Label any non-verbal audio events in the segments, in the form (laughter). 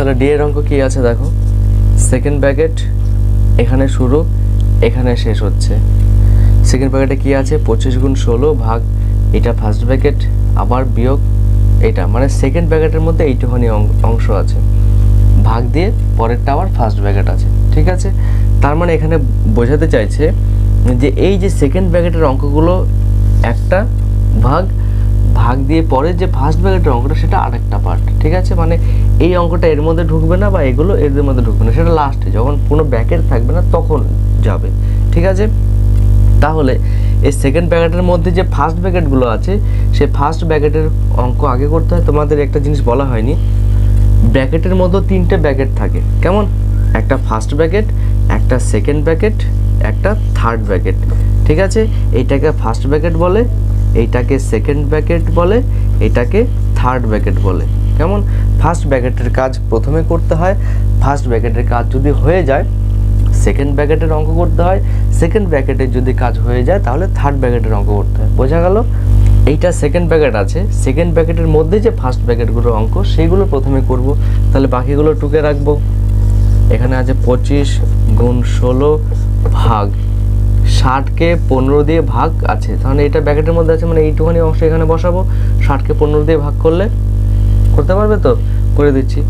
তাহলে ডি এর অঙ্ক কি আছে দেখো? সেকেন্ড ব্র্যাকেট এখানে শুরু, এখানে শেষ হচ্ছে। সেকেন্ড ব্র্যাকেটে কি আছে? পঁচিশ গুণ ষোলো ভাগ এটা ফার্স্ট ব্র্যাকেট আবার বিয়োগ এটা। মানে সেকেন্ড ব্র্যাকেটের মধ্যে এইটুখানি অংশ আছে। ভাগ দিয়ে পরেরটা আবার ফার্স্ট ব্র্যাকেট আছে। ঠিক আছে? তার মানে এখানে বোঝাতে চাইছে যে এই যে সেকেন্ড ব্র্যাকেটের অঙ্কগুলো একটা ভাগ ভাগ দিয়ে পরে যে ফার্স্ট ব্র্যাকেটের অঙ্কটা, সেটা আরেকটা পার্ট ঠিক আছে? মানে এই অঙ্কটা এর মধ্যে ঢুকবে না বা এগুলো এদের মধ্যে ঢুকবে না, সেটা লাস্টে যখন কোনো ব্র্যাকেট থাকবে না, তখন যাবে, ঠিক আছে? তাহলে এই সেকেন্ড ব্র্যাকেটের মধ্যে যে ফার্স্ট ব্র্যাকেটগুলো আছে, সে ফার্স্ট ব্র্যাকেটের অঙ্ক আগে করতে হয়। তোমাদের একটা জিনিস বলা হয়নি ব্র্যাকেটের মধ্যে তিনটে ব্র্যাকেট থাকে, কেমন? একটা ফার্স্ট ব্র্যাকেট একটা সেকেন্ড ব্র্যাকেট একটা থার্ড ব্র্যাকেট ঠিক আছে? এইটাকে ফার্স্ট ব্র্যাকেট বলে এইটাকে সেকেন্ড ব্র্যাকেট বলে, এটাকে থার্ড ব্র্যাকেট বলে। কেমন? ফার্স্ট ব্যাকেটের কাজ প্রথমে করতে হয়। ফার্স্ট ব্যাকেটের কাজ যদি হয়ে যায় সেকেন্ড ব্র্যাকেটের অঙ্ক করতে হয়। সেকেন্ড ব্র্যাকেটের যদি কাজ হয়ে যায়, তাহলে থার্ড ব্যাকেটের অঙ্ক করতে হয়। বোঝা গেল? এইটা সেকেন্ড ব্র্যাকেট আছে। সেকেন্ড ব্র্যাকেটের মধ্যে যে ফার্স্ট ব্র্যাকেটগুলোর অঙ্ক সেইগুলো প্রথমে করব। তাহলে বাকিগুলো টুকে রাখব। এখানে আছে পঁচিশ গুণ ষোলো ভাগ। ষাটকে পনেরো দিয়ে ভাগ আছে। তাহলে এটা ব্র্যাকেটের মধ্যে আছে মানে এইটুখানি অংশ এখানে বসাবো। ষাটকে পনেরো দিয়ে ভাগ করলে করতে পারবে তো? করে দিচ্ছি।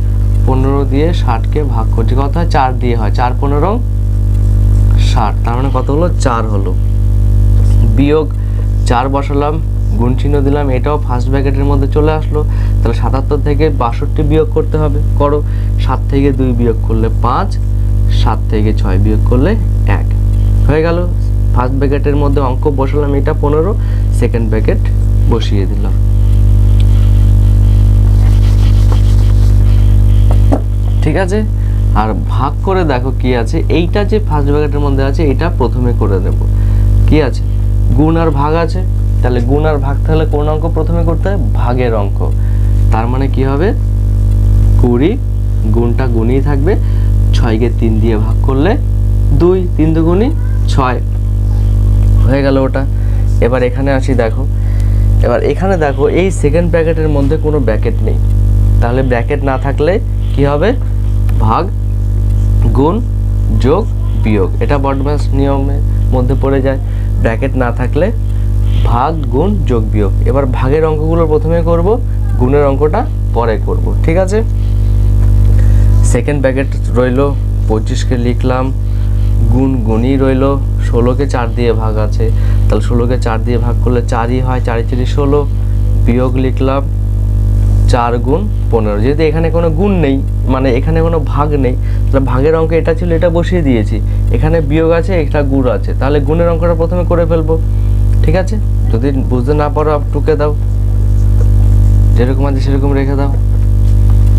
পনেরো দিয়ে ষাটকে ভাগ করছি। কত হয়? চার দিয়ে হয়। চার পনেরো, ষাট। তার মানে কত হলো? চার হলো। বিয়োগ চার বসালাম, গুণ চিহ্ন দিলাম, এটাও ফার্স্ট ব্র্যাকেটের মধ্যে চলে আসলো। তাহলে সাতাত্তর থেকে বাষট্টি বিয়োগ করতে হবে। করো, সাত থেকে দুই বিয়োগ করলে পাঁচ, সাত থেকে ছয় বিয়োগ করলে এক। হয়ে গেল। ফার্স্ট ব্র্যাকেটের মধ্যে অঙ্ক বসালাম, এটা পনেরো সেকেন্ড ব্র্যাকেট বসিয়ে দিলাম। ঠিক আছে? আর ভাগ করে দেখো কি আছে। এইটা যে ফার্স্ট ব্র্যাকেটের মধ্যে আছে, এটা প্রথমে করে দেব। কি আছে? গুণ আর ভাগ আছে। তাহলে গুণ আর ভাগ তাহলে কোন অঙ্ক প্রথমে করতে হয়? ভাগের অঙ্ক। তার মানে কি হবে? কুড়ি গুণটা গুণই থাকবে। ছয়কে তিন দিয়ে ভাগ করলে দুই, তিন দুগুণই ছয়। হয়ে গেল ওটা। এবার এখানে আসি, দেখো। এবার এখানে দেখো, এই সেকেন্ড ব্র্যাকেটের মধ্যে কোনো ব্র্যাকেট নেই। তাহলে ব্র্যাকেট না থাকলে কি হবে? ভাগ, গুণ, যোগ, বিয়োগ। এটা বডমাস নিয়মের মধ্যে পড়ে যায়। ব্র্যাকেট না থাকলে ভাগ, গুণ, যোগ, বিয়োগ। এবার ভাগের অঙ্কগুলো প্রথমে করব, গুণের অঙ্কটা পরে করব। ঠিক আছে? সেকেন্ড ব্র্যাকেট রইল পঁচিশকে লিখলাম। গুণ গুণই রইল। ষোলোকে চার দিয়ে ভাগ আছে। তাহলে ষোলোকে চার দিয়ে ভাগ করলে চারই হয়, চারি চারি ষোলো। বিয়োগ লিখলাম চার গুণ পনেরো। যেহেতু এখানে কোনো গুণ নেই মানে এখানে কোনো ভাগ নেই, তাহলে ভাগের অঙ্ক এটা ছিল, এটা বসিয়ে দিয়েছি। এখানে বিয়োগ আছে, এটা গুণ আছে। তাহলে গুণের অঙ্কটা প্রথমে করে ফেলব। ঠিক আছে? যদি বুঝতে না পারো টুকে দাও। যেরকম আছে সেরকম রেখে দাও।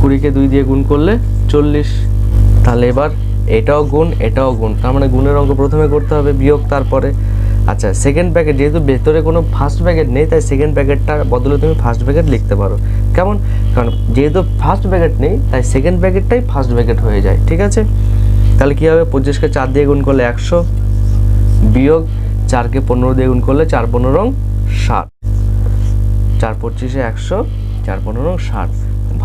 কুড়িকে দুই দিয়ে গুণ করলে চল্লিশ। তাহলে এবার এটাও গুণ এটাও গুণ। তার মানে গুণের অঙ্ক প্রথমে করতে হবে, বিয়োগ তারপরে। আচ্ছা সেকেন্ড প্যাকেট যেহেতু ভেতরে কোনো ফার্স্ট প্যাকেট নেই, তাই সেকেন্ড প্যাকেটটার বদলে তুমি ফার্স্ট প্যাকেট লিখতে পারো। কেমন? কারণ যেহেতু ফার্স্ট প্যাকেট নেই, তাই সেকেন্ড প্যাকেটটাই ফার্স্ট প্যাকেট হয়ে যায়, ঠিক আছে? তাহলে কী হবে? পঁচিশকে চার দিয়ে গুণ করলে একশো, বিয়োগ চারকে পনেরো দিয়ে গুণ করলে চার পনেরো রং ষাট। চার পঁচিশে একশো, চার পনেরো রং ষাট,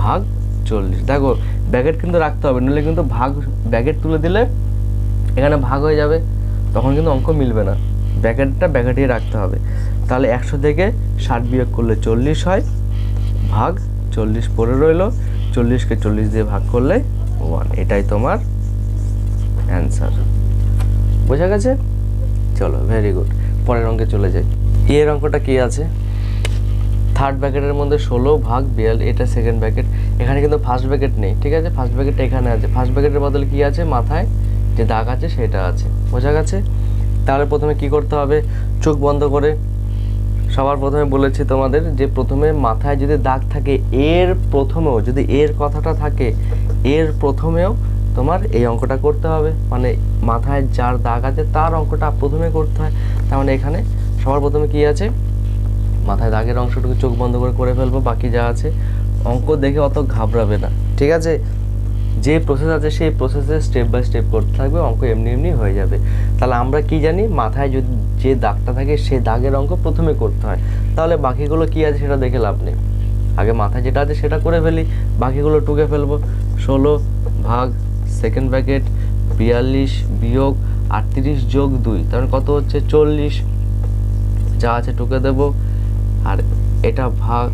ভাগ চল্লিশ। দেখো ব্যাগেট কিন্তু রাখতে হবে, নইলে কিন্তু ভাগ, ব্যাগেট তুলে দিলে এখানে ভাগ হয়ে যাবে, তখন কিন্তু অঙ্ক মিলবে না। ব্যাকেটটা ব্যাকেটেই রাখতে হবে। তাহলে একশো থেকে ষাট বিয়োগ করলে চল্লিশ হয়, ভাগ চল্লিশ পরে রইল, চল্লিশকে চল্লিশ দিয়ে ভাগ করলে ওয়ান এটাই তোমার অ্যান্সার বোঝা গেছে? চলো ভেরি গুড পরের অঙ্কে চলে যাই। এর অঙ্কটা কি আছে? থার্ড ব্র্যাকেটের মধ্যে ষোলো ভাগ বিয়াল এটা সেকেন্ড ব্র্যাকেট এখানে কিন্তু ফার্স্ট ব্র্যাকেট নেই, ঠিক আছে? ফার্স্ট ব্র্যাকেটটা এখানে আছে। ফার্স্ট ব্র্যাকেটের বদলে কী আছে? মাথায় যে দাগ আছে, সেটা আছে। বোঝা গেছে? তাহলে প্রথমে কি করতে হবে? চোখ বন্ধ করে সবার প্রথমে বলেছি তোমাদের যে প্রথমে মাথায় যদি দাগ থাকে এর প্রথমেও, যদি এর কথাটা থাকে, এর প্রথমেও তোমার এই অঙ্কটা করতে হবে। মানে মাথায় যার দাগ আছে, তার অঙ্কটা প্রথমে করতে হয়। তার মানে এখানে সবার প্রথমে কি আছে? মাথায় দাগের অংশটুকু চোখ বন্ধ করে করে ফেলব, বাকি যা আছে, অঙ্ক দেখে অত ঘাবড়াবে না। ঠিক আছে? যে প্রসেস আছে, সেই প্রসেসে স্টেপ বাই স্টেপ করতে থাকবে, অঙ্ক এমনি এমনি হয়ে যাবে। তাহলে আমরা কি জানি? মাথায় যদি যে দাগটা থাকে সেই দাগের অঙ্ক প্রথমে করতে হয়। তাহলে বাকিগুলো কি আছে সেটা দেখে লাভ নেই। আগে মাথায় যেটা আছে সেটা করে ফেলি, বাকিগুলো টুকে ফেলব। ষোলো ভাগ সেকেন্ড ব্র্যাকেট বিয়াল্লিশ বিয়োগ আটত্রিশ যোগ দুই, তার মানে কত হচ্ছে? চল্লিশ। যা আছে টুকে দেব। আর এটা ভাগ,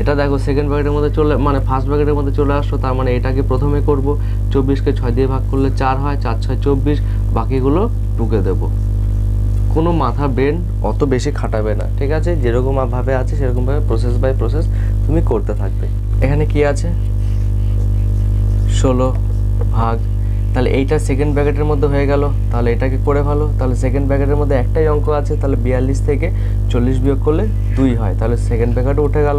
এটা দেখো সেকেন্ড ব্র্যাকেটের মধ্যে চলে মানে ফার্স্ট ব্র্যাকেটের মধ্যে চলে আসলো, তার মানে এটাকে প্রথমে করব, চব্বিশকে ছয় দিয়ে ভাগ করলে চার হয়, চার ছয় চব্বিশ, বাকিগুলো টুকে দেব। কোনো মাথা ব্রেন অত বেশি খাটাবে না, ঠিক আছে? যেরকম ভাবে আছে সেরকমভাবে প্রসেস বাই প্রসেস তুমি করতে থাকবে। এখানে কি আছে? ষোলো ভাগ তাহলে এইটা সেকেন্ড ব্র্যাকেটের মধ্যে হয়ে গেল। তাহলে এটাকে করে ভালো তাহলে সেকেন্ড ব্র্যাকেটের মধ্যে একটাই অঙ্ক আছে, তাহলে বিয়াল্লিশ থেকে চল্লিশ বিয়োগ করলে দুই হয়। তাহলে সেকেন্ড ব্র্যাকেটও উঠে গেল।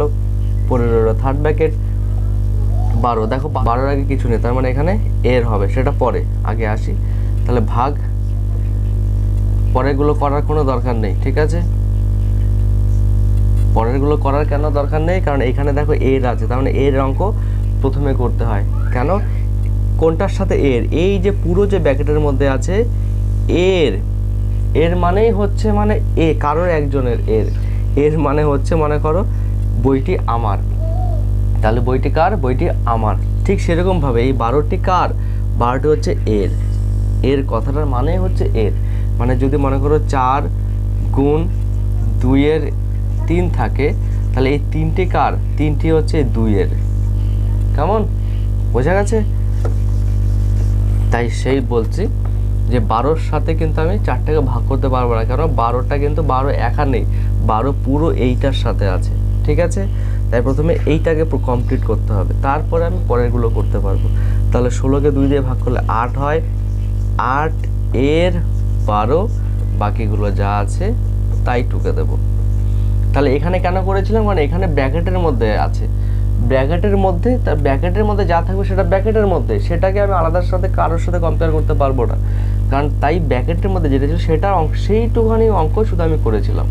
পনেরো থার্ড ব্র্যাকেট বারো। দেখো, বারোর আগে কিছু নেই, তার মানে এখানে এর হবে, সেটা পরে। আগে আসি। তাহলে ভাগ, পরেরগুলো করার কোনো দরকার নেই, ঠিক আছে? পরেরগুলো করার কেন দরকার নেই? কারণ এখানে দেখো এর আছে, তার মানে এর অঙ্ক প্রথমে করতে হয়। কেন? কোনটার সাথে এর? এই যে পুরো যে ব্যাকেটের মধ্যে আছে, এর। এর মানেই হচ্ছে মানে এ, কারোর একজনের এর। এর মানে হচ্ছে, মনে করো, বইটি আমার। তাহলে বইটি কার? বইটি আমার। ঠিক সেরকমভাবে এই বারোটি কার, বারোটি হচ্ছে এর। এর কথাটার মানে হচ্ছে এর। মানে যদি মনে করো চার গুণ দুইয়ের তিন থাকে, তাহলে এই তিনটি কার? তিনটি হচ্ছে দুইয়ের। কেমন? বোঝা গেছে? তাই সেই বলছি যে বারোর সাথে কিন্তু আমি চারটাকে ভাগ করতে পারব না। কারণ বারোটা কিন্তু বারো একা নেই, বারো পুরো এইটার সাথে আছে, ঠিক আছে? তাই প্রথমে এইটাকে কমপ্লিট করতে হবে, তারপরে আমি পরেরগুলো করতে পারব। তাহলে ষোলোকে দুই দিয়ে ভাগ করলে আট হয়, আট এর বারো, বাকিগুলো যা আছে তাই টুকে দেব। তাহলে এখানে কেন করেছিলাম? কারণ এখানে ব্র্যাকেটের মধ্যে আছে। ব্র্যাকেটের মধ্যে, তার ব্র্যাকেটের মধ্যে যা থাকবে সেটা ব্র্যাকেটের মধ্যে। সেটাকে আমি আলাদার সাথে, কারোর সাথে কম্পেয়ার করতে পারব না। কারণ তাই ব্র্যাকেটের মধ্যে যেটা ছিল সেটা সেইটুখানি অঙ্ক শুধু আমি করেছিলাম।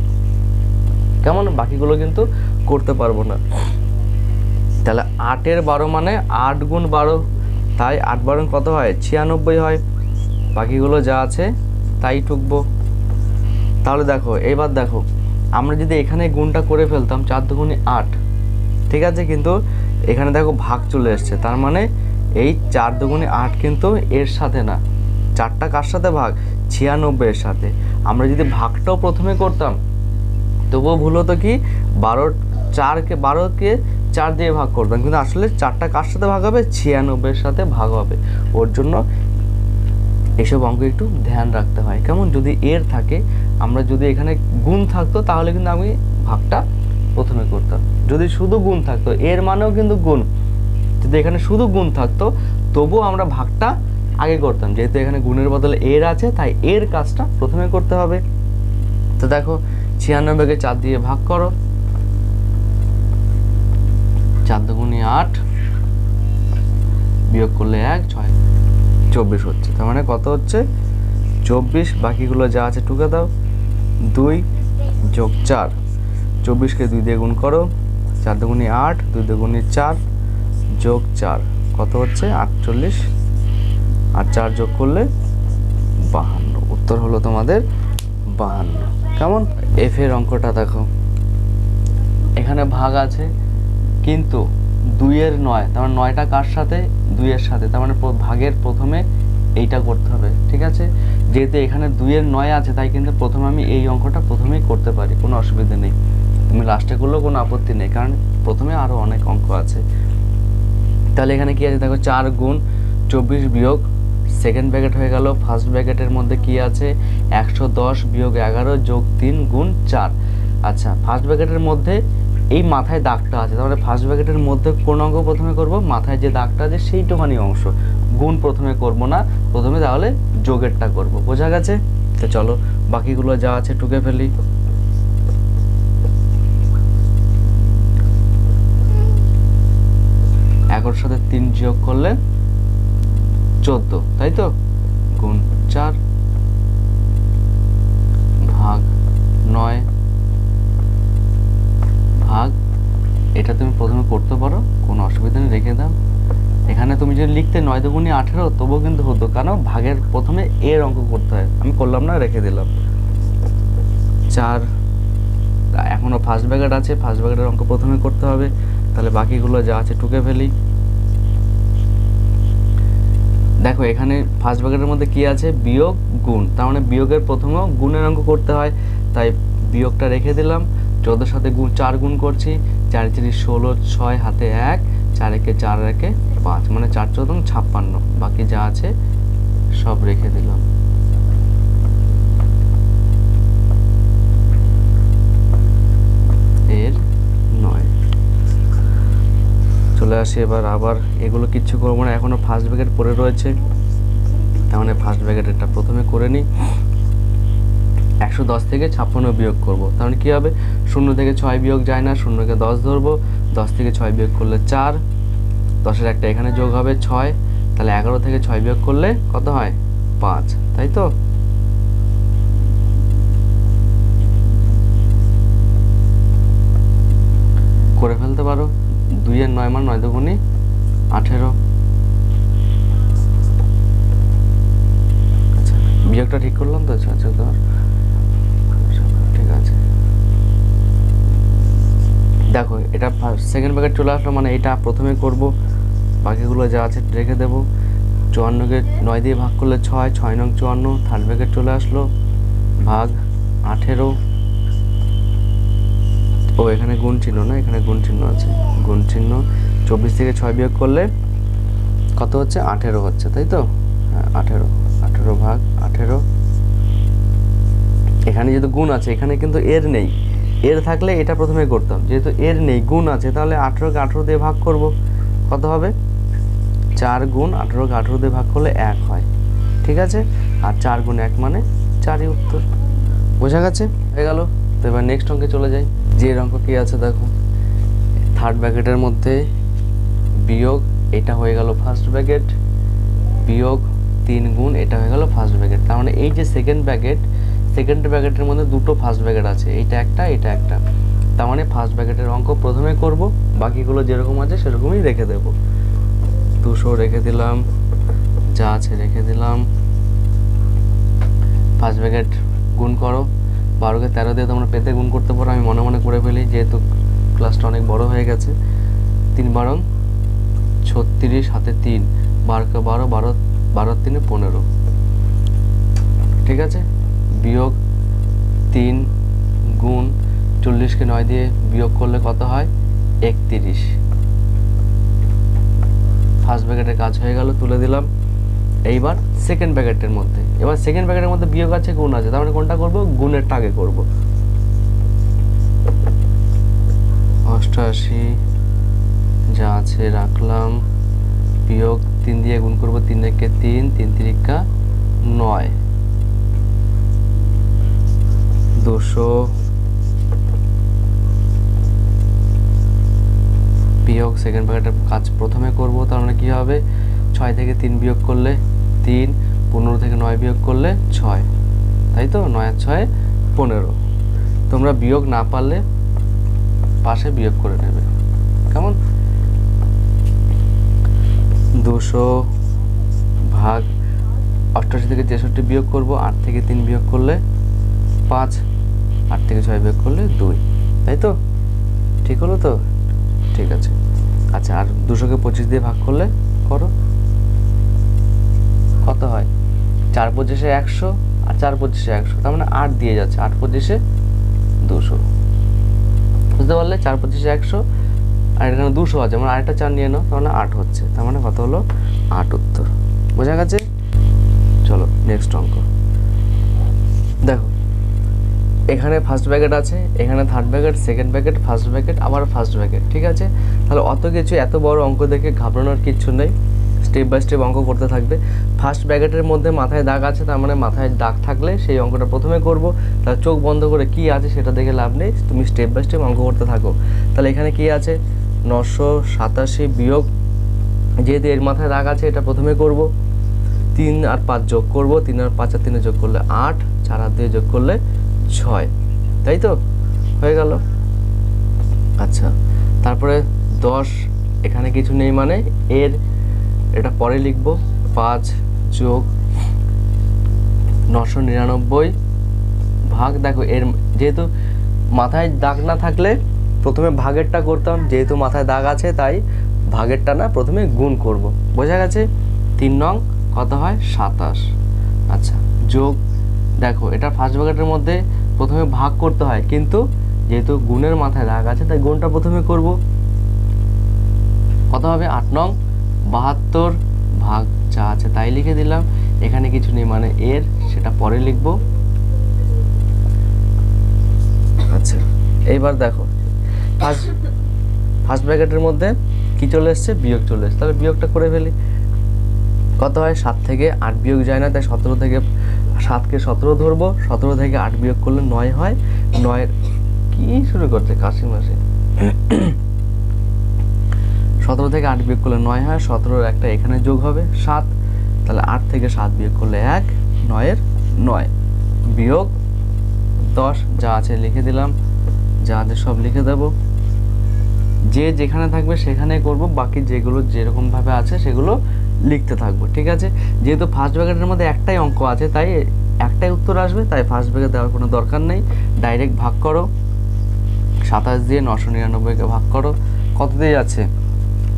কেমন? বাকিগুলো কিন্তু করতে পারব না। তাহলে আটের বারো মানে আট গুণ বারো, তাই আট বারো কত হয়? ছিয়ানব্বই হয়। বাকিগুলো যা আছে, তাই টুকবো। তাহলে দেখো, এবার দেখো, আমরা যদি এখানে গুণটা করে ফেলতাম, চার দুগুণে আট ঠিক আছে, কিন্তু এখানে দেখো ভাগ চলে এসছে। তার মানে এই চার দুগুণে আট কিন্তু এর সাথে না। চারটা কার সাথে ভাগ? ছিয়ানব্বই এর সাথে। আমরা যদি ভাগটাও প্রথমে করতাম, তবুও ভুল হতো কি? বারো, চারকে, বারোকে চার দিয়ে ভাগ করতাম। কিন্তু আসলে চারটা কার সাথে ভাগ হবে? ছিয়ানব্বইয়ের সাথে ভাগ হবে। ওর জন্য এসব অঙ্ক একটু ধ্যান রাখতে হয়। কেমন? যদি এর থাকে, আমরা যদি এখানে গুণ থাকতো, তাহলে কিন্তু আমি ভাগটা প্রথমে করতাম। যদি শুধু গুণ থাকতো, এর মানেও কিন্তু গুণ। যদি এখানে শুধু গুণ থাকতো, তবুও আমরা ভাগটা আগে করতাম। যেহেতু এখানে গুণের বদলে এর আছে, তাই এর কাজটা প্রথমে করতে হবে। তো দেখো ছিয়ানব্বইকে চার দিয়ে ভাগ করো। চার দুগুণি আট বিয়োগ করলে এক, ছয়, চব্বিশ হচ্ছে। তার মানে কত হচ্ছে? চব্বিশ। বাকিগুলো যা আছে টুকে দাও। দুই যোগ চার। চব্বিশকে দুই দিয়ে গুণ করো, চার দুগুণি আট, দুই দুগুণি চার, যোগ চার। কত হচ্ছে? আটচল্লিশ। আর চার যোগ করলে বাহান্ন। উত্তর হলো তোমাদের বাহান্ন। কেমন? এফ এর অঙ্কটা দেখো। এখানে ভাগ আছে, কিন্তু দুইয়ের নয়, তার মানে নয়টা কার সাথে? দুইয়ের সাথে। তার মানে ভাগের প্রথমে এইটা করতে হবে, ঠিক আছে? যেহেতু এখানে দুইয়ের নয় আছে, তাই কিন্তু প্রথমে আমি এই অঙ্কটা প্রথমেই করতে পারি, কোনো অসুবিধা নেই। তুমি লাস্টে করলেও কোনো আপত্তি নেই, কারণ প্রথমে আরও অনেক অঙ্ক আছে। তাহলে এখানে কী আছে? দেখো চার গুণ চব্বিশ বিয়োগ সেকেন্ড ব্র্যাকেট হয়ে গেল ফার্স্ট ব্র্যাকেটের মধ্যে কি আছে? একশো দশ বিয়োগ এগারো যোগ তিন গুণ চার। আচ্ছা ফার্স্ট ব্র্যাকেটের মধ্যে এই মাথায় দাগটা আছে, তাহলে ফার্স্ট ব্র্যাকেটের মধ্যে কোন অঙ্ক প্রথমে করব? মাথায় যে দাগটা আছে সেইটুখানি অংশ। গুণ প্রথমে করব না, প্রথমে তাহলে যোগেরটা করব। বোঝা গেছে? তো চলো, বাকিগুলো যা আছে টুকে ফেলি। এগারোর সাথে তিন যোগ করলে চোদ্দ, তাই তো? গুণ চার ভাগ নয় ভাগ, এটা তুমি প্রথমে করতে পারো, কোনো অসুবিধা নেই, রেখে দাও। এখানে তুমি যদি লিখতে নয় দুগুণি আঠেরো, তবুও কিন্তু হতো, কেন? ভাগের প্রথমে এর অঙ্ক করতে হয়। আমি করলাম না, রেখে দিলাম। চার এখনও ফার্স্ট ব্যাকেট আছে ফার্স্ট ব্যাকেটের অঙ্ক প্রথমে করতে হবে। তাহলে বাকিগুলো যা আছে টুকে ফেলি। দেখো, এখানে ফার্স্ট ব্র্যাকেটের মধ্যে কি আছে? বিয়োগ, গুণ। তার মানে বিয়োগের প্রথমেও গুণের অঙ্ক করতে হয়। তাই বিয়োগটা রেখে দিলাম। চোদ্দোর সাথে গুণ, চার গুণ করছি। চার তিরিশ ষোলো, ছয় হাতে এক, চার একে চার একে পাঁচ। মানে চার চোদ্দ ছাপ্পান্ন। বাকি যা আছে সব রেখে দিলাম। আসি, এবার আবার এগুলো কিচ্ছু করব না। এখনও ফার্স্ট ব্যাকেট পড়ে রয়েছে। তার মানে ফার্স্ট ব্যাকেটেরটা প্রথমে করে নিই। একশো দশ থেকে ছাপ্পান্ন বিয়োগ করব। তার মানে কী হবে? শূন্য থেকে ছয় বিয়োগ যায় না, শূন্যকে দশ ধরবো। দশ থেকে ছয় বিয়োগ করলে চার। দশের একটা এখানে যোগ হবে ছয়। তাহলে এগারো থেকে ছয় বিয়োগ করলে কত হয়? পাঁচ। তাই তো? করে ফেলতে পারো। দুইয়ের নয় মান নয় দুগুণি আঠেরো। আচ্ছা বিয়োগটা ঠিক করলাম তো? আচ্ছা আচ্ছা ধর। ঠিক আছে। দেখো, এটা সেকেন্ড প্যাকেট চলে আসলো মানে এটা প্রথমে করব। বাকিগুলো যা আছে রেখে দেবো। চুয়ান্নকে নয় দিয়ে ভাগ করলে ছয় ছয় নং চুয়ান্ন থার্ড প্যাকেট চলে আসলো। ভাগ আঠেরো। ও, এখানে গুণ চিহ্ন না? এখানে গুণ চিহ্ন আছে। গুণ চিহ্ন চব্বিশ থেকে ছয় বিয়োগ করলে কত হচ্ছে? আঠেরো হচ্ছে, তাই তো? হ্যাঁ আঠেরো আঠেরো ভাগ আঠেরো। এখানে যেহেতু গুণ আছে, এখানে কিন্তু এর নেই। এর থাকলে এটা প্রথমে করতাম যেহেতু এর নেই, গুণ আছে, তাহলে আঠেরোকে আঠেরো দিয়ে ভাগ করব। কত হবে? চার গুণ আঠেরোকে আঠেরো দিয়ে ভাগ করলে এক হয়। ঠিক আছে? আর চার গুণ এক মানে চারই উত্তর। বোঝা গেছে? হয়ে গেল। তো এবার নেক্সট অঙ্কে চলে যাই। যে অঙ্ক কী আছে দেখো। থার্ড ব্র্যাকেটের মধ্যে বিয়োগ এটা হয়ে গেল ফার্স্ট ব্র্যাকেট বিয়োগ তিন গুণ এটা হয়ে গেল ফার্স্ট ব্র্যাকেট তার মানে এই যে সেকেন্ড ব্র্যাকেট সেকেন্ড ব্র্যাকেটের মধ্যে দুটো ফার্স্ট ব্র্যাকেট আছে এইটা একটা, এটা একটা। তার মানে ফার্স্ট ব্র্যাকেটের অঙ্ক প্রথমে করব, বাকিগুলো যেরকম আছে সেরকমই রেখে দেব। দুশো রেখে দিলাম, যা আছে রেখে দিলাম। ফার্স্ট ব্র্যাকেট গুণ করো। বারোকে তেরো দিয়ে তোমরা পেতে গুণ করতে পারো, আমি মনে মনে করে ফেলি, যেহেতু ক্লাসটা অনেক বড় হয়ে গেছে। তিন বারো ছত্রিশ হাতে তিন বারোকে বারো বারো বারো তিনে পনেরো। ঠিক আছে? বিয়োগ তিন গুণ চল্লিশকে নয় দিয়ে বিয়োগ করলে কত হয়? একত্রিশ। ফার্স্ট ব্যাকেটের কাজ হয়ে গেল, তুলে দিলাম। এইবার সেকেন্ড ব্যাকেটের মধ্যে। এবার সেকেন্ড ব্যাকেটের মধ্যে বিয়োগ আছে, গুণ আছে। তার মানে কোনটা করব? গুণেরটা আগে করব। অষ্টআশি যা আছে, রাখলাম। বিয়োগ তিন দিয়ে গুণ করব তিন একে তিন তিন তিরিকা নয়। দুশো। বিয়োগ সেকেন্ড ব্র্যাকেটের কাজ প্রথমে করব, তার মানে কী হবে? ছয় থেকে তিন বিয়োগ করলে তিন, পনেরো থেকে নয় বিয়োগ করলে ছয়। তাই তো? নয় ছয়, পনেরো। তোমরা বিয়োগ না পারলে পাশে বিয়োগ করে নেবে। কেমন? দুশো ভাগ অষ্টআশি থেকে তেষট্টি বিয়োগ করব, আট থেকে তিন বিয়োগ করলে পাঁচ, আট থেকে ছয় বিয়োগ করলে দুই। তাই তো? ঠিক হলো তো? ঠিক আছে। আচ্ছা আর দুশোকে পঁচিশ দিয়ে ভাগ করলে করো। কত হয়? চার পঁচিশে একশো আর চার পঁচিশে একশো। তার মানে আট দিয়ে যাচ্ছে। আট পঁচিশে দুশো। বুঝতে পারলে চার পঁচিশে একশো, আর এখানে দুশো আছে মানে আরেকটা চার নিয়ে নাও, তার মানে আট হচ্ছে, তার মানে কত হলো? আট উত্তর। বোঝা গেছে? চলো নেক্সট অঙ্ক। দেখো, এখানে ফার্স্ট ব্যাকেট আছে, এখানে third bracket second bracket first bracket আবার ফার্স্ট ব্যাকেট ঠিক আছে? তাহলে অত কিছু, এত বড় অঙ্ক দেখে ঘাবড়ানোর কিচ্ছু নেই। স্টেপ বাই স্টেপ অঙ্ক করতে থাকবে। ফার্স্ট ব্যাকেটের মধ্যে মাথায় দাগ আছে, তার মানে মাথায় দাগ থাকলে সেই অঙ্কটা প্রথমে করব। তাহলে চোখ বন্ধ করে কি আছে সেটা দেখে লাভ নেই, তুমি স্টেপ বাই স্টেপ অঙ্ক করতে থাকো। তাহলে এখানে কি আছে? নশো সাতাশি বিয়োগ, যেহেতু এর মাথায় দাগ আছে, এটা প্রথমে করব। তিন আর পাঁচ যোগ করব, তিন আর পাঁচ আর তিনে যোগ করলে আট, চার আর দিয়ে যোগ করলে ছয়। তাই তো? হয়ে গেল। আচ্ছা তারপরে দশ, এখানে কিছু নেই মানে এর এটা পরে লিখব। পাঁচ যোগ নশো নিরানব্বই ভাগ, দেখো, এর যেহেতু মাথায় দাগ না থাকলে প্রথমে ভাগেরটা করতাম, যেহেতু মাথায় দাগ আছে, তাই ভাগেরটা না প্রথমে গুণ করব। বোঝা গেছে? তিন নং কত হয়? সাতাশ। আচ্ছা যোগ, দেখো, এটা ফার্স্ট ব্র্যাকেটের মধ্যে প্রথমে ভাগ করতে হয়, কিন্তু যেহেতু গুণের মাথায় দাগ আছে, তাই গুণটা প্রথমে করব। কত হবে? আট নং বাহাত্তর ভাগ যা আছে তাই লিখে দিলাম। এখানে কিছু নেই মানে এর, সেটা পরে লিখব। আচ্ছা এইবার দেখো। ফার্স্ট ফার্স্ট ব্র্যাকেটের মধ্যে কি চলে এসছে? বিয়োগ চলে এসছে। তাহলে বিয়োগটা করে ফেলি। কত হয়? সাত থেকে আট বিয়োগ যায় না, তাই সতেরো থেকে সাতকে সতেরো ধরবো। সতেরো থেকে আট বিয়োগ করলে নয় হয়। নয়ের কি শুরু করছে? কাশি মাসে সতেরো থেকে আট বিয়োগ করলে নয় হয়, সতেরোর একটা এখানে যোগ হবে সাত, তাহলে আট থেকে সাত বিয়োগ করলে এক, নয়ের নয়। বিয়োগ দশ, যা আছে লিখে দিলাম, যা আছে সব লিখে দেব। যে যেখানে থাকবে সেখানে করব, বাকি যেগুলো যেরকমভাবে আছে সেগুলো লিখতে থাকব, ঠিক আছে? যেহেতু ফার্স্ট ব্র্যাকেটের মধ্যে একটাই অঙ্ক আছে, তাই একটাই উত্তর আসবে, তাই ফার্স্ট ব্র্যাকেট দেওয়ার কোনো দরকার নেই। ডাইরেক্ট ভাগ করো, সাতাশ দিয়ে নশো নিরানব্বইকে ভাগ করো, কত দিয়ে যাচ্ছে?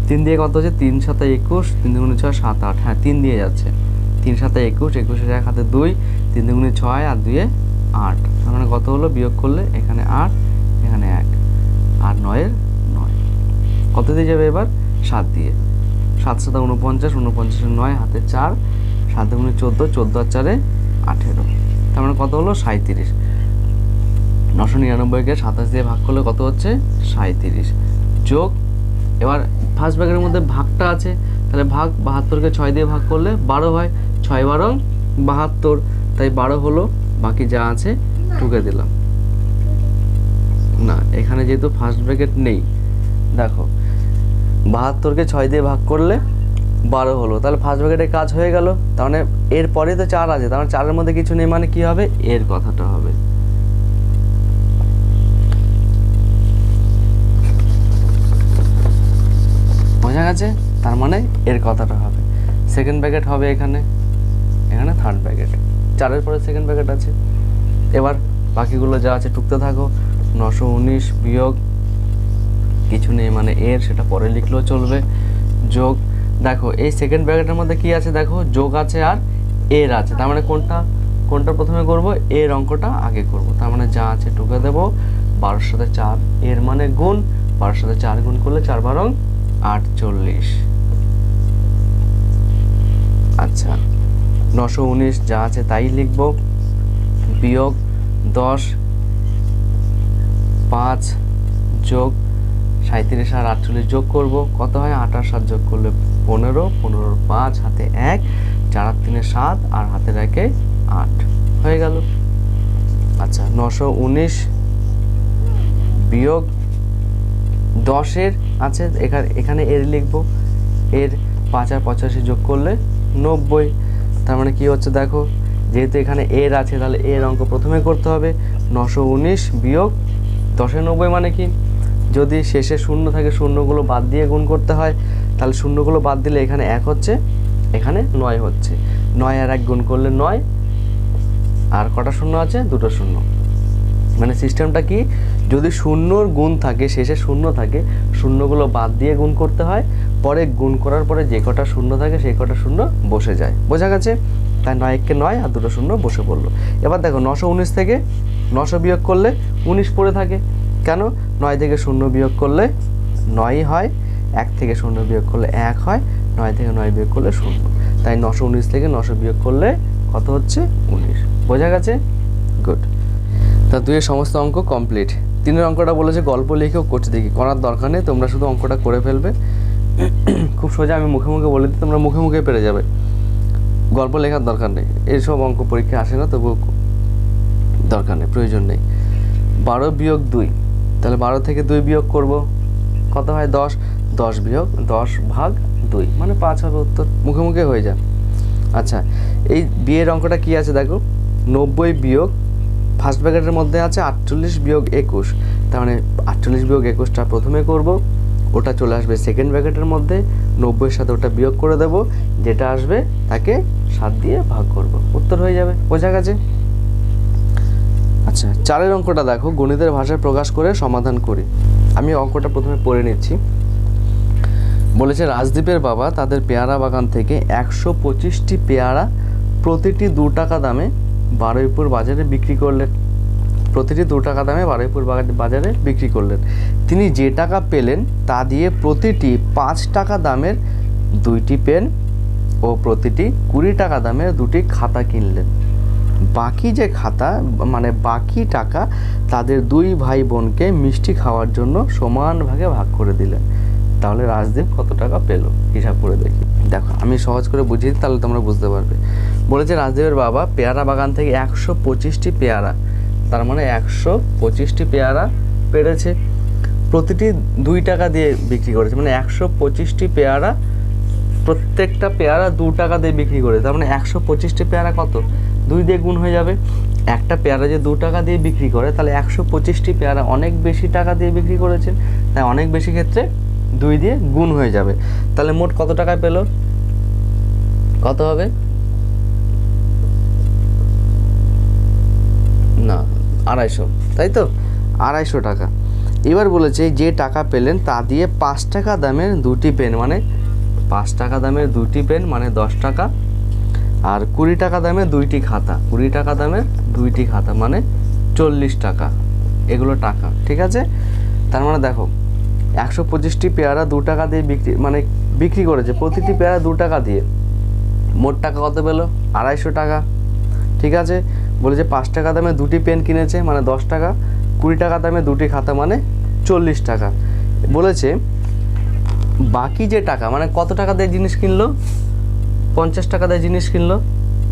তিন দিয়ে কত হচ্ছে? তিন সাথে একুশ, তিন দুগুণে ছয় সাত আট। হ্যাঁ তিন দিয়ে যাচ্ছে। তিন সাথে একুশ একুশের এক হাতে দুই, তিন দুগুণে ছয় আর দুয়ে আট। তার মানে কত হলো? বিয়োগ করলে এখানে আট, এখানে এক। আর নয়ের নয়। কত দিয়ে যাবে এবার? সাত দিয়ে। সাত সাথে উনপঞ্চাশ উনপঞ্চাশের নয়, হাতে চার। সাত দুগুণে চোদ্দ চোদ্দ আর চারে আঠেরো। তার মানে কত হলো? সাঁত্রিশ নশো নিরানব্বইকে সাতাশ দিয়ে ভাগ করলে কত হচ্ছে? সাঁত্রিশ যোগ, এবার ফার্স্ট ব্র্যাকেটের মধ্যে ভাগটা আছে তাহলে ভাগ বাহাত্তরকে ছয় দিয়ে ভাগ করলে বারো হয় ছয় বারো বাহাত্তর তাই বারো হলো বাকি যা আছে টুকে দিলাম। না এখানে যেহেতু ফার্স্ট ব্র্যাকেট নেই দেখো বাহাত্তরকে ছয় দিয়ে ভাগ করলে বারো হলো তাহলে ফার্স্ট ব্র্যাকেটের কাজ হয়ে গেল তার মানে এর পরে তো চার আছে তার মানে চারের মধ্যে কিছু নেই মানে কি হবে? এর কথাটা হবে। বোঝা গেছে? তার মানে এর কথাটা হবে। সেকেন্ড ব্যাকেট হবে এখানে এখানে থার্ড ব্যাকেট চারের পরে সেকেন্ড ব্যাকেট আছে। এবার বাকিগুলো যা আছে টুকতে থাকো। নশো উনিশ বিয়োগ, কিছু নেই মানে এর, সেটা পরে লিখলেও চলবে। যোগ, দেখো, এই সেকেন্ড ব্র্যাকেটের মধ্যে কি আছে দেখো? যোগ আছে আর এর আছে। তার মানে কোনটা? কোনটা প্রথমে করব? এর অঙ্কটা আগে করব। তার মানে যা আছে টুকে দেবো। বারোর সাথে চার, এর মানে গুণ। বারোর সাথে চার গুণ করলে চার বারং আটচল্লিশ। আচ্ছা নশো উনিশ যা আছে তাই লিখব। বিয়োগ দশ, পাঁচ যোগ সাঁত্রিশ আর আটচল্লিশ যোগ করব। কত হয়? আঠাশ সাত যোগ করলে পনেরো, পনেরোর পাঁচ, হাতে এক, চার আর তিনে সাত, আর হাতের একে আট। হয়ে গেল। আচ্ছা নশো উনিশ বিয়োগ দশের আছে, এখানে এখানে এর লিখব। এর পাঁচ আর পঁচাশি যোগ করলে নব্বই। তার মানে কী হচ্ছে দেখো, যেহেতু এখানে এর আছে, তাহলে এর অঙ্ক প্রথমে করতে হবে। নশো উনিশ বিয়োগ দশে নব্বই মানে কি? যদি শেষে শূন্য থাকে, শূন্যগুলো বাদ দিয়ে গুণ করতে হয়, তাহলে শূন্যগুলো বাদ দিলে এখানে এক হচ্ছে, এখানে নয় হচ্ছে। নয় আর এক গুণ করলে নয়, আর কটা শূন্য আছে? দুটো শূন্য। মানে সিস্টেমটা কি? যদি শূন্যর গুণ থাকে, শেষে শূন্য থাকে, শূন্যগুলো বাদ দিয়ে গুণ করতে হয়। পরে গুণ করার পরে যে কটা শূন্য থাকে, সেই কটা শূন্য বসে যায়। বোঝা গেছে? তাই নয় এককে নয় আর দুটো শূন্য বসে পড়ল। এবার দেখো নশো উনিশ থেকে নশো বিয়োগ করলে উনিশ পড়ে থাকে। কেন? নয় থেকে শূন্য বিয়োগ করলে নয়ই হয়, এক থেকে শূন্য বিয়োগ করলে এক হয়, নয় থেকে নয় বিয়োগ করলে শূন্য। তাই নশো উনিশ থেকে নশো বিয়োগ করলে কত হচ্ছে? উনিশ। বোঝা গেছে? গুড। তা দুইয়ের সমস্ত অঙ্ক কমপ্লিট। তিনের অঙ্কটা বলেছে, গল্প লিখেও করছে দেখি, করার দরকার নেই, তোমরা শুধু অঙ্কটা করে ফেলবে। (clears throat) খুব সোজা, আমি মুখে মুখে বলে দিই, তোমরা মুখে মুখে পেরে যাবে। গল্প লেখার দরকার নেই, এইসব অঙ্ক পরীক্ষা আসে না তবু দরকার নেই, প্রয়োজন নেই। বারো বিয়োগ দুই, তাহলে বারো থেকে দুই বিয়োগ করব, কত হয় দশ? দশ বিয়োগ, দশ ভাগ দুই মানে পাঁচ হবে উত্তর, মুখে মুখে হয়ে যায়। আচ্ছা এই বিয়ের অঙ্কটা কি আছে দেখো? নব্বই বিয়োগ ফার্স্ট ব্র্যাকেটের মধ্যে আছে আটচল্লিশ বিয়োগ একুশ। তার মানে আটচল্লিশ বিয়োগ একুশটা প্রথমে করব, ওটা চলে আসবে সেকেন্ড ব্র্যাকেটের মধ্যে, নব্বইয়ের সাথে ওটা বিয়োগ করে দেব, যেটা আসবে তাকে সাত দিয়ে ভাগ করব। উত্তর হয়ে যাবে, বোঝা গেছে? আচ্ছা চারের অঙ্কটা দেখো, গণিতের ভাষায় প্রকাশ করে সমাধান করি। আমি অঙ্কটা প্রথমে পড়ে নিচ্ছি। বলেছে রাজদীপের বাবা তাদের পেয়ারা বাগান থেকে একশো পঁচিশটি পেয়ারা প্রতিটি দু টাকা দামে বারুইপুর বাজারে বিক্রি করলেন। প্রতিটি দু টাকা দামে বারুইপুর বাজারে বিক্রি করলেন। তিনি যে টাকা পেলেন তা দিয়ে প্রতিটি পাঁচ টাকা দামের দুইটি পেন ও প্রতিটি কুড়ি টাকা দামের দুটি খাতা কিনলেন। বাকি যে খাতা মানে বাকি টাকা তাদের দুই ভাই বোনকে মিষ্টি খাওয়ার জন্য সমান ভাগে ভাগ করে দিলেন। তাহলে রাজদীপ কত টাকা পেল? হিসাব করে দেখি। দেখো, আমি সহজ করে বুঝিয়ে তাহলে তোমরা বুঝতে পারবে। বলেছে রাজদীপের বাবা পেয়ারা বাগান থেকে একশো পঁচিশটি পেয়ারা, তার মানে একশো পঁচিশটি পেয়ারা পেরেছে। প্রতিটি দুই টাকা দিয়ে বিক্রি করেছে মানে একশো পঁচিশটি পেয়ারা, প্রত্যেকটা পেয়ারা দু টাকা দিয়ে বিক্রি করে তার মানে একশো পঁচিশটি পেয়ারা কত? দুই দিয়ে গুণ হয়ে যাবে। একটা পেয়ারা যে দু টাকা দিয়ে বিক্রি করে, তাহলে একশো পঁচিশটি পেয়ারা অনেক বেশি টাকা দিয়ে বিক্রি করেছেন তাই অনেক বেশি ক্ষেত্রে দুই দিয়ে গুণ হয়ে যাবে। তাহলে মোট কত টাকায় পেল? কত হবে? আড়াইশো, তাই তো? আড়াইশো টাকা। এবার বলেছে যে টাকা পেলেন তা দিয়ে পাঁচ টাকা দামের দুটি পেন মানে পাঁচ টাকা দামের দুটি পেন মানে দশ টাকা, আর কুড়ি টাকা দামের দুইটি খাতা। কুড়ি টাকা দামের দুইটি খাতা মানে চল্লিশ টাকা। এগুলো টাকা, ঠিক আছে? তার মানে দেখো, একশো পঁচিশটি পেয়ারা দু টাকা দিয়ে বিক্রি মানে বিক্রি করেছে। প্রতিটি পেয়ারা দু টাকা দিয়ে। মোট টাকা কত পেল? আড়াইশো টাকা, ঠিক আছে? বলেছে পাঁচ টাকা দামে দুটি পেন কিনেছে মানে দশ টাকা। কুড়ি টাকা দামে দুটি খাতা মানে চল্লিশ টাকা। বলেছে, বাকি যে টাকা মানে কত টাকা দিয়ে জিনিস কিনলো? পঞ্চাশ টাকা দিয়ে জিনিস কিনলো।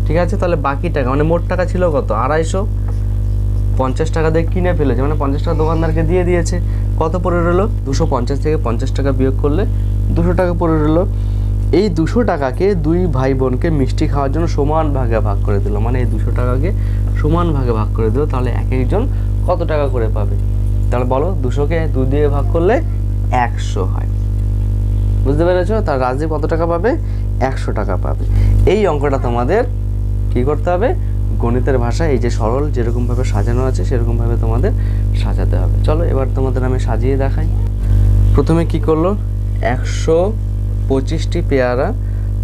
ঠিক আছে, তাহলে বাকি টাকা মানে মোট টাকা ছিল কত? আড়াইশো। পঞ্চাশ টাকা দিয়ে কিনে ফেলেছে মানে পঞ্চাশ টাকা দোকানদারকে দিয়ে দিয়েছে। কত পড়ে রইল? দুশো পঞ্চাশ থেকে পঞ্চাশ টাকা বিয়োগ করলে দুশো টাকা পড়ে রইল। এই দুশো টাকাকে দুই ভাই বোনকে মিষ্টি খাওয়ার জন্য সমান ভাগে ভাগ করে দিল। মানে এই দুশো টাকাকে সমান ভাগে ভাগ করে দিল, তাহলে এক একজন কত টাকা করে পাবে? তাহলে বলো, দুশোকে দুই দিয়ে ভাগ করলে একশো হয়। বুঝতে পেরেছ? তার রাজদীপ কত টাকা পাবে? একশো টাকা পাবে। এই অঙ্কটা তোমাদের কি করতে হবে? গণিতের ভাষায় এই যে সরল যেরকমভাবে সাজানো আছে, সেরকমভাবে তোমাদের সাজাতে হবে। চলো, এবার তোমাদের আমি সাজিয়ে দেখাই। প্রথমে কি করল? একশো পঁচিশটি পেয়ারা,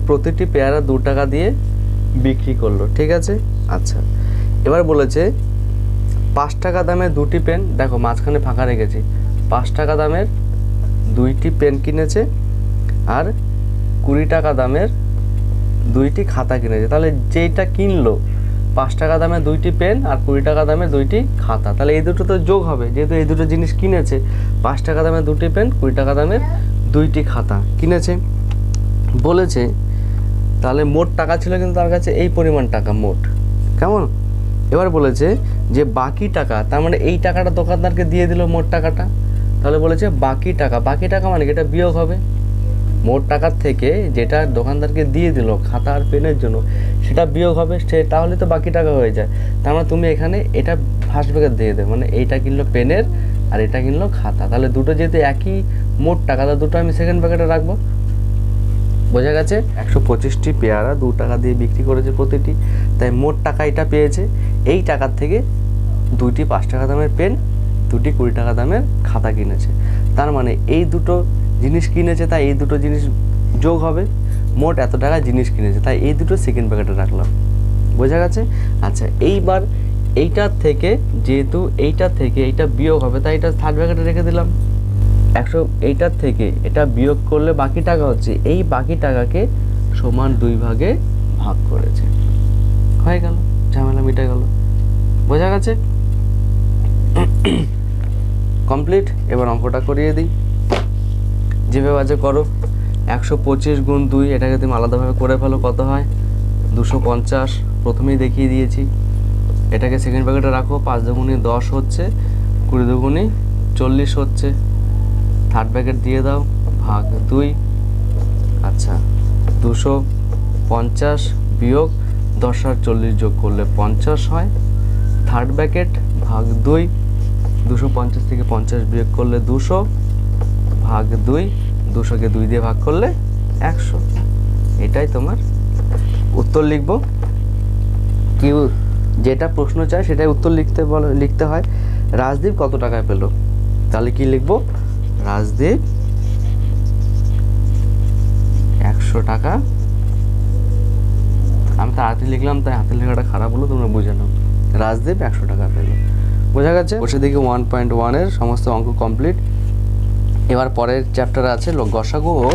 প্রতিটি পেয়ারা দু টাকা দিয়ে বিক্রি করল, ঠিক আছে? আচ্ছা এবার বলেছে, পাঁচ টাকা দামের দুটি পেন, দেখো মাঝখানে ফাঁকা রেখেছি, পাঁচ টাকা দামের দুইটি পেন কিনেছে আর কুড়ি টাকা দামের দুইটি খাতা কিনেছে। তাহলে যেইটা কিনলো, পাঁচ টাকা দামে দুইটি পেন আর কুড়ি টাকা দামে দুইটি খাতা। তাহলে এই দুটো তো যোগ হবে, যেহেতু এই দুটো জিনিস কিনেছে, পাঁচ টাকা দামে দুটি পেন, কুড়ি টাকা দামের দুইটি খাতা কিনেছে। বলেছে, তাহলে মোট টাকা ছিল কিন্তু তার কাছে এই পরিমাণ টাকা মোট। কেমন? এবার বলেছে যে, বাকি টাকা, তার মানে এই টাকাটা দোকানদারকে দিয়ে দিল মোট টাকাটা? তাহলে বলেছে, বাকি টাকা বাকি টাকা মানে এটা বিয়োগ হবে? মোট টাকার থেকে যেটা দোকানদারকে দিয়ে দিল খাতা আর পেনের জন্য, সেটা বিয়োগ হবে, সে তাহলে তো বাকি টাকা হয়ে যায়। তার মানে তুমি এখানে এটা ফার্স্ট ব্যাগের দিয়ে দেবে মানে এইটা কিনলো পেনের আর এটা কিনলো খাতা। তাহলে দুটো যেহেতু একই মোট টাকা তাহলে দুটো আমি সেকেন্ড প্যাকেটে রাখব। বোঝা গেছে? একশো পঁচিশটি পেয়ারা দু টাকা দিয়ে বিক্রি করেছে প্রতিটি, তাই মোট টাকা এটা পেয়েছে। এই টাকার থেকে দুইটি পাঁচ টাকা দামের পেন, দুটি কুড়ি টাকা দামের খাতা কিনেছে। তার মানে এই দুটো জিনিস কিনেছে, তাই এই দুটো জিনিস যোগ হবে। মোট এত টাকা জিনিস কিনেছে, তাই এই দুটো সেকেন্ড প্যাকেটে রাখলাম। বোঝা গেছে? আচ্ছা এইবার এইটার থেকে, যেহেতু এইটার থেকে এইটা বিয়োগ হবে, তাই এটা থার্ড প্যাকেটে রেখে দিলাম। একশো এইটার থেকে এটা বিয়োগ করলে বাকি টাকা হচ্ছে, এই বাকি টাকাকে সমান দুই ভাগে ভাগ করেছে। হয়ে গেল, ঝামেলা মিটে গেল। বোঝা গেছে? কমপ্লিট, এবার অঙ্কটা করিয়ে দিই। যেভাবে আছে করো, একশো পঁচিশ গুণ দুই, এটাকে তুমি আলাদাভাবে করে ফেলো, কত হয়? দুশো পঞ্চাশ, প্রথমেই দেখিয়ে দিয়েছি। এটাকে সেকেন্ড প্যাকেটে রাখো, পাঁচ দুগুণি দশ হচ্ছে, কুড়ি দুগুণি চল্লিশ হচ্ছে। থার্ড প্যাকেট দিয়ে দাও, ভাগ দুই আচ্ছা দুশো পঞ্চাশ বিয়োগ দশ আর চল্লিশ যোগ করলে পঞ্চাশ হয়। থার্ড প্যাকেট ভাগ দুই, দুশো পঞ্চাশ থেকে পঞ্চাশ বিয়োগ করলে দুশো, ভাগ দুই, দুশোকে দুই দিয়ে ভাগ করলে একশো। এটাই তোমার উত্তর লিখব। কি যেটা প্রশ্ন চায় সেটাই উত্তর লিখতে বলে, লিখতে হয়। রাজদীপ কত টাকায় পেল? তাহলে কি লিখব? রাজদীপ, একশো টাকা। আমি তো হাতে লিখলাম, তাই হাতের লেখাটা খারাপ হলো, তোমরা বুঝে নাও। রাজদীপ একশো টাকা পেল বোঝা গেছে? বসে দেখি ওয়ান পয়েন্ট ওয়ানের সমস্ত অঙ্ক কমপ্লিট এবার পরের চ্যাপ্টার আছে গসাগু ও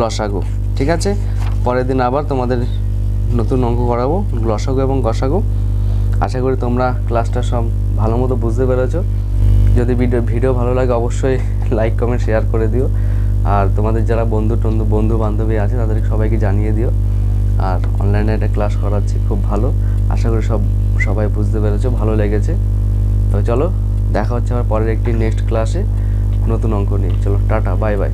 লসাগু। ঠিক আছে? পরের দিন আবার তোমাদের নতুন অঙ্ক করাবো, লসাগু এবং গসাগু। আশা করি তোমরা ক্লাসটা সব ভালো মতো বুঝতে পেরেছ। যদি ভিডিও ভিডিও ভালো লাগে, অবশ্যই লাইক কমেন্ট শেয়ার করে দিও। আর তোমাদের যারা বন্ধু টন্ধু, বন্ধু বান্ধবী আছে, তাদেরকে সবাইকে জানিয়ে দিও। আর অনলাইনে একটা ক্লাস করাচ্ছি, খুব ভালো। আশা করি সব, সবাই বুঝতে পেরেছ, ভালো লেগেছে। তো চলো, দেখা হচ্ছে আমার পরের একটি নেক্সট ক্লাসে নতুন অঙ্ক নিয়ে। চলো, টাটা বাই বাই